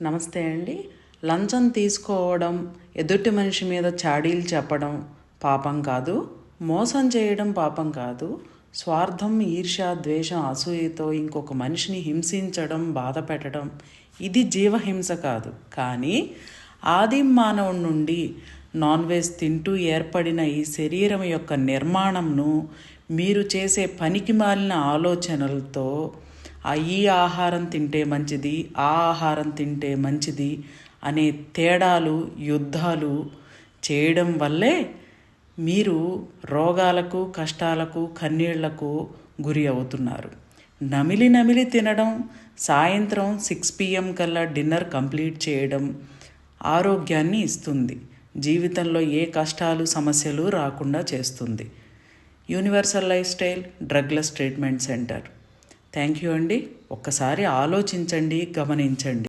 నమస్తే అండి. లంచం తీసుకోవడం ఎదుటి మనిషి మీద చాడీలు చెప్పడం పాపం కాదు. మోసం చేయడం పాపం కాదు. స్వార్థం ఈర్ష్య ద్వేషం అసూయతో ఇంకొక మనిషిని హింసించడం బాధ పెట్టడం ఇది జీవహింస కాదు. కానీ ఆదిం మానవుడి నుండి నాన్ వెజ్ తింటూ ఏర్పడిన ఈ శరీరం యొక్క నిర్మాణంను మీరు చేసే పనికి మాలిన ఆలోచనలతో ఈ ఆహారం తింటే మంచిది ఆ ఆహారం తింటే మంచిది అనే తేడాలు యుద్ధాలు చేయడం వల్లే మీరు రోగాలకు కష్టాలకు కన్నీళ్ళకు గురి అవుతున్నారు. నమిలి నమిలి తినడం సాయంత్రం సిక్స్ పిఎం కల్లా డిన్నర్ కంప్లీట్ చేయడం ఆరోగ్యాన్ని ఇస్తుంది. జీవితంలో ఏ కష్టాలు సమస్యలు రాకుండా చేస్తుంది. Universal lifestyle drugless treatment centre. Thank you అండి. ఒక్కసారి ఆలోచించండి గమనించండి.